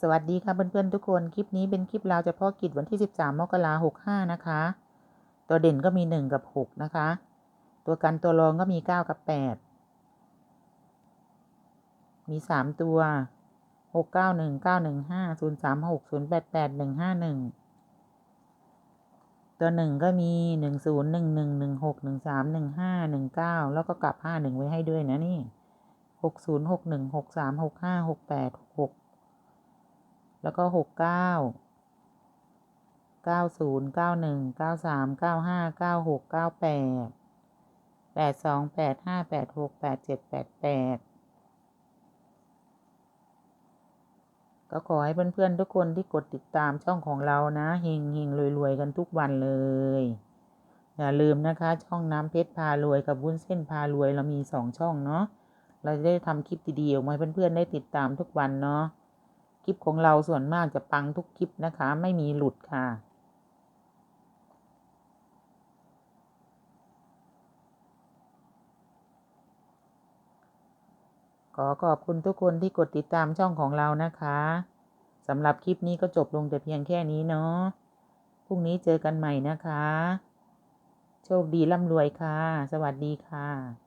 สวัสดีค่ะเพื่อนๆทุกคน คลิปนี้เป็นคลิปราวเฉพาะกิจวันที่ 13 มกราคม65นะคะ ตัวเด่นก็มี 1 กับ 6 นะคะ ตัวกันตัวรองก็มี 9 กับ 8 มี 3 ตัว 6 9 1 9 1 5 0 3 6 0 8 8 1 5 1 ตัวหนึ่งก็มี 1 0 1 1 1 6 1 3 1 5 1 9 แล้วก็กลับ 5 1 ไว้ให้ด้วยนะนี่ 6 0 6 1 6 3 6 5 6 8 6 6 แล้วก็หกเก้าเก้าศูนย์เก้าหนึ่งเก้าสามเก้าห้าเก้าหกเก้าแปดแปดสองแปดห้าแปดหกแปดเจ็ดแปดแปดก็ขอให้เพื่อนๆทุกคนที่กดติดตามช่องของเรานะเฮงเฮงรวยๆกันทุกวันเลย อย่าลืมนะคะ ช่องน้ำเพชรพารวยกับวุ้นเส้นพารวยเรามีสองช่องเนาะเราจะได้ทำคลิปดีๆออกมาให้เพื่อนๆได้ติดตามทุกวันเนาะ คลิปของเราส่วนมากจะปังทุกคลิปนะคะ ไม่มีหลุดค่ะ ขอขอบคุณทุกคนที่กดติดตามช่องของเรานะคะสำหรับคลิปนี้ก็จบลงแต่เพียงแค่นี้เนาะพรุ่งนี้เจอกันใหม่นะคะ โชคดีร่ำรวยค่ะ สวัสดีค่ะ